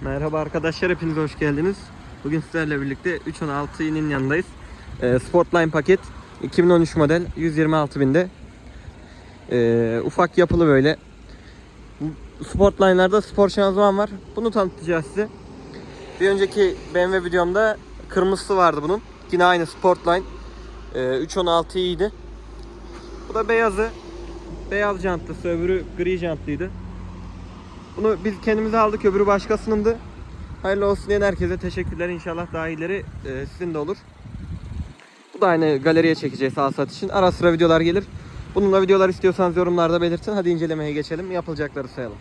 Merhaba arkadaşlar, hepiniz hoş geldiniz. Bugün sizlerle birlikte 316'nın yanındayız. Ee, Sportline paket 2013 model 126 binde. Ee, ufak yapılı böyle. Sportline'larda spor şanzıman var. Bunu tanıtacağız size. Bir önceki BMW videomda kırmızısı vardı bunun. Yine aynı Sportline. Ee, 316 iyiydi. Bu da beyazı. Beyaz jantlısı, öbürü gri jantlıydı. Bunu biz kendimize aldık, öbürü başkasınındı. Hayırlı olsun diyen herkese teşekkürler. İnşallah daha iyileri e, sizin de olur. Bu da aynı galeriye çekeceğiz al sat için. Ara sıra videolar gelir. Bununla videolar istiyorsanız yorumlarda belirtin. Hadi incelemeye geçelim. Yapılacakları sayalım.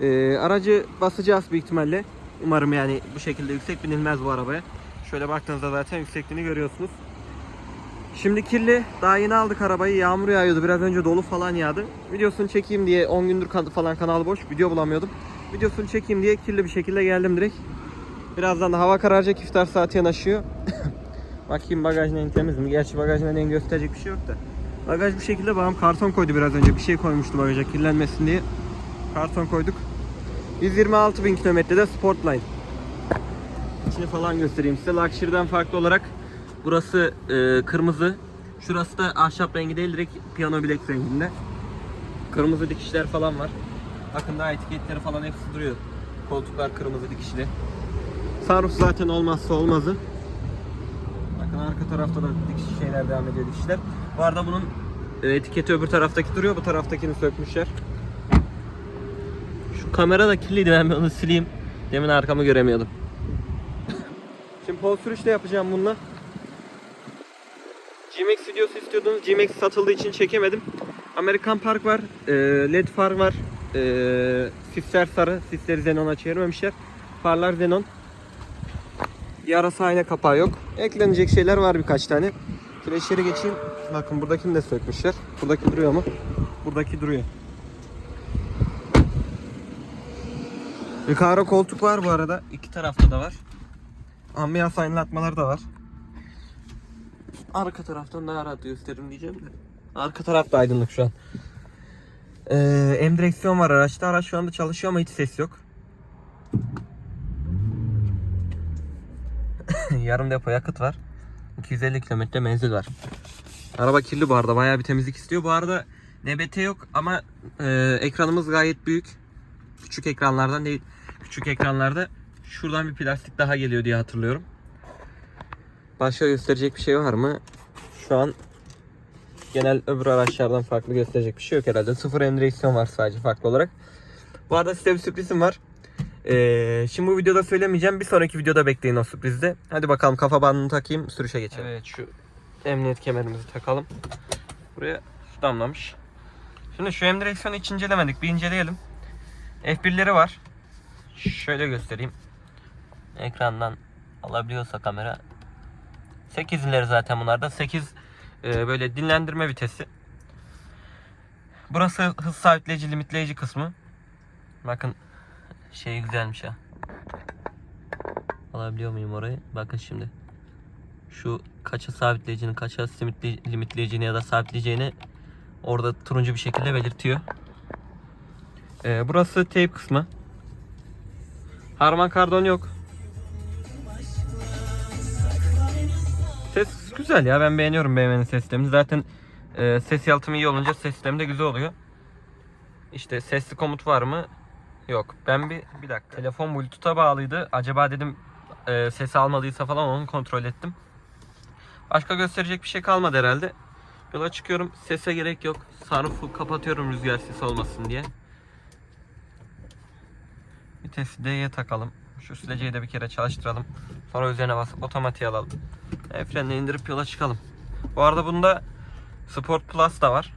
E, aracı basacağız büyük ihtimalle. Umarım yani bu şekilde yüksek binilmez bu arabaya. Şöyle baktığınızda zaten yüksekliğini görüyorsunuz. Şimdi kirli. Daha yeni aldık arabayı. Yağmur yağıyordu. Biraz önce dolu falan yağdı. Videosunu çekeyim diye 10 gündür falan kanal boş. Video bulamıyordum. Videosunu çekeyim diye kirli bir şekilde geldim direkt. Birazdan da hava kararacak. iftar saati yanaşıyor. Bakayım bagaj neyin temiz mi? Gerçi bagajın neyin gösterecek bir şey yok da. Bagaj bu şekilde babam karton koydu biraz önce. Bir şey koymuştu bagaja kirlenmesin diye. Karton koyduk. 126 bin kilometrede Sportline. İçini falan göstereyim size. Luxury'den farklı olarak burası e, kırmızı. Şurası da ahşap rengi değil direkt piyano bilek renginde. Kırmızı dikişler falan var. Bakın daha etiketleri falan hepsi duruyor. Koltuklar kırmızı dikişli. Sunroof zaten olmazsa olmazı. Bakın arka tarafta da dikiş şeyler devam ediyor dikişler. Bu arada bunun e, etiketi öbür taraftaki duruyor. Bu taraftakini sökmüşler. Şu kamera da kirliydi ben onu sileyim. Demin arkamı göremiyordum. Şimdi pol sürüşte yapacağım bununla. GMX videosu istiyordunuz. GMX satıldığı için çekemedim. Amerikan Park var. e, LED far var. E, sisler sarı. Sisleri xenon'a çevirmemişler. Farlar xenon. Yarası ayna kapağı yok. Eklenecek şeyler var birkaç tane. Şöyle içeri geçeyim. Bakın buradakini de sökmüşler. Buradaki duruyor mu? Buradaki duruyor. Recaro koltuk var bu arada. İki tarafta da var. Ambiyans aydınlatmaları da var. Arka taraftan daha rahat gösteririm diyeceğim de. Arka taraf da aydınlık şu an. Ee, M direksiyon var araçta. Araç şu anda çalışıyor ama hiç ses yok. Yarım depo yakıt var. 250 kilometre menzil var. Araba kirli bu arada. Bayağı bir temizlik istiyor. Bu arada NBT yok ama e, ekranımız gayet büyük. Küçük ekranlardan değil. Küçük ekranlarda şuradan bir plastik daha geliyor diye hatırlıyorum. Başka gösterecek bir şey var mı? Şu an genel öbür araçlardan farklı gösterecek bir şey yok herhalde. Sıfır M direksiyon var sadece farklı olarak. Bu arada size bir sürprizim var. Ee, şimdi bu videoda söylemeyeceğim. Bir sonraki videoda bekleyin o sürprizde. Hadi bakalım kafa bandını takayım sürüşe geçelim. Evet şu emniyet kemerimizi takalım. Buraya su damlamış. Şimdi şu M direksiyonu hiç incelemedik. Bir inceleyelim. F1'leri var. Şöyle göstereyim. Ekrandan alabiliyorsa kamera. 8'leri zaten bunlarda. 8 e, böyle dinlendirme vitesi. Burası hız sabitleyici, limitleyici kısmı. Bakın şey güzelmiş ha. Alabiliyor muyum orayı? Bakın şimdi. Şu kaça sabitleyicinin, kaça limitleyeceğini ya da sabitleyeceğini orada turuncu bir şekilde belirtiyor. Ee, burası tape kısmı. Harman kardon yok. Güzel ya ben beğeniyorum BMW'nin ses sistemini. Zaten e, ses yalıtımı iyi olunca ses sistemi de güzel oluyor. İşte sesli komut var mı? Yok. Ben bir bir dakika. Telefon Bluetooth'a bağlıydı. Acaba dedim e, sesi almadıysa falan onu kontrol ettim. Başka gösterecek bir şey kalmadı herhalde. Yola çıkıyorum. Sese gerek yok. Sunroof'u kapatıyorum rüzgar sesi olmasın diye. Vitesi D'ye takalım. Şu sileceği de bir kere çalıştıralım. Sonra üzerine basıp otomatiğe alalım. El frenini indirip yola çıkalım. Bu arada bunda Sport Plus da var.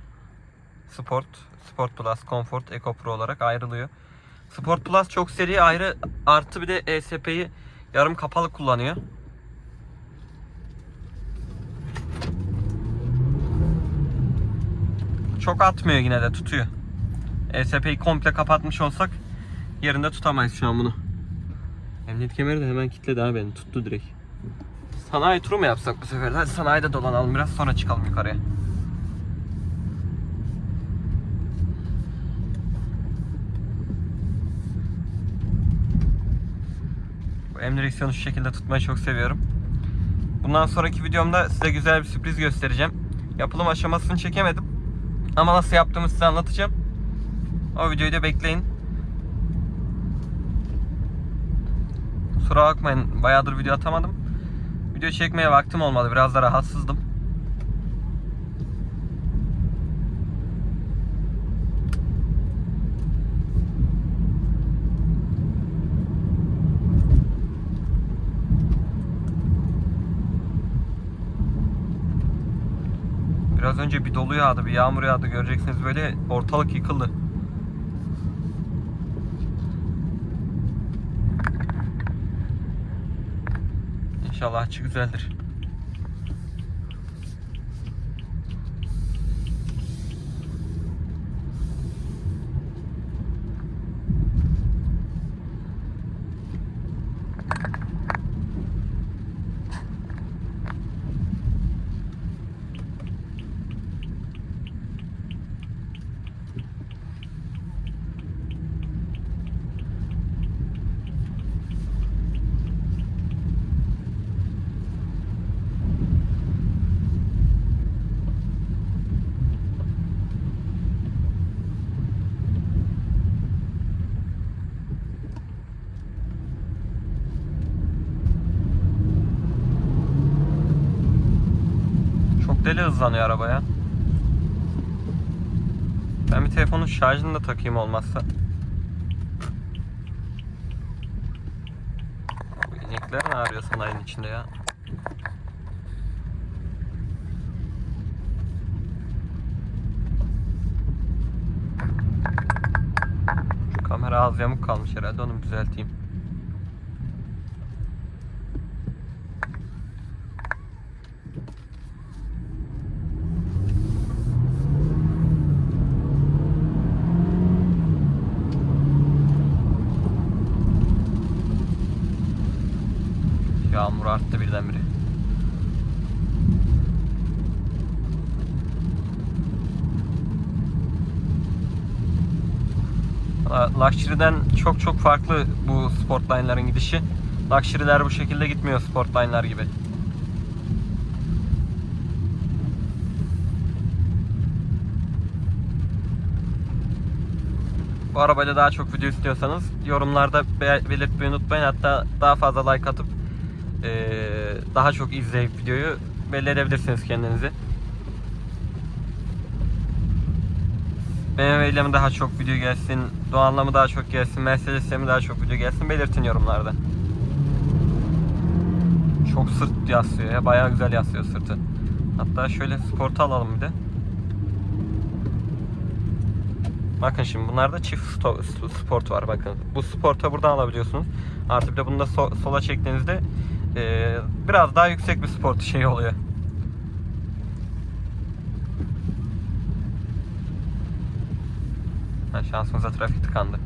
Sport, Sport Plus, Comfort, Eco Pro olarak ayrılıyor. Sport Plus çok seri ayrı artı bir de ESP'yi yarım kapalı kullanıyor. Çok atmıyor yine de tutuyor. ESP'yi komple kapatmış olsak yerinde tutamayız şu an bunu. Emniyet kemeri de hemen kilitledi abi beni tuttu direkt. Sanayi turu mu yapsak bu sefer? Hadi sanayide dolanalım biraz sonra çıkalım yukarıya. Bu M direksiyonu şu şekilde tutmayı çok seviyorum. Bundan sonraki videomda size güzel bir sürpriz göstereceğim. Yapılım aşamasını çekemedim. Ama nasıl yaptığımı size anlatacağım. O videoyu da bekleyin. Kusura bakmayın bayağıdır video atamadım. Video çekmeye vaktim olmadı. Biraz da rahatsızdım. Biraz önce bir dolu yağdı, bir yağmur yağdı. Göreceksiniz böyle ortalık yıkıldı. İnşallah açı güzeldir. Çok deli hızlanıyor araba ya. Ben bir telefonun şarjını da takayım olmazsa. Bu inekler ne arıyor sanayinin içinde ya? Kamera az yamuk kalmış herhalde onu düzelteyim. Yağmur Valla Luxury'den çok çok farklı bu Sportline'ların gidişi. Luxury'ler bu şekilde gitmiyor Sportline'lar gibi. Bu arabayla daha çok video istiyorsanız yorumlarda be- belirtmeyi unutmayın. Hatta daha fazla like atıp eee, daha çok izleyip videoyu belli edebilirsiniz kendinizi. BMW ile mi daha çok video gelsin, Doğan'la mı daha çok gelsin, Mercedes'le mi daha çok video gelsin belirtin yorumlarda. Çok sırt yaslıyor ya, bayağı güzel yaslıyor sırtı. Hatta şöyle sportu alalım bir de. Bakın şimdi bunlarda çift sport var bakın. Bu sporta buradan alabiliyorsunuz. Artık bir de bunu da so- sola çektiğinizde eee, biraz daha yüksek bir sport şey oluyor. Ha, şansımıza trafik tıkandı.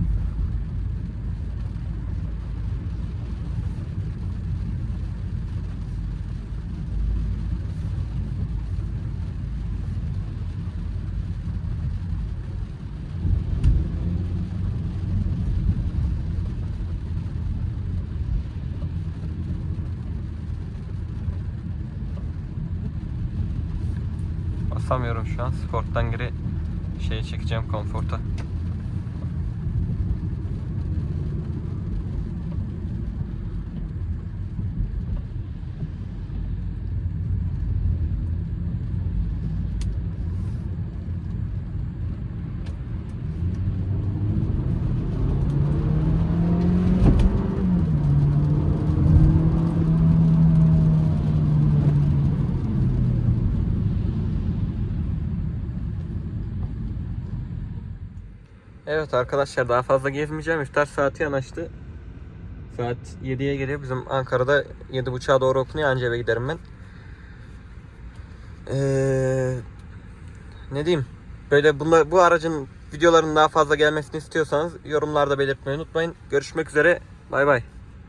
Basamıyorum şu an. Sporttan geri şeyi çekeceğim konforta. Evet arkadaşlar daha fazla gezmeyeceğim. İftar saati yanaştı. Saat 7'ye geliyor. Bizim Ankara'da 7.30'a doğru okunuyor. Anca eve giderim ben. Ee, ne diyeyim? Böyle bunla, bu aracın videoların daha fazla gelmesini istiyorsanız yorumlarda belirtmeyi unutmayın. Görüşmek üzere. Bay bay.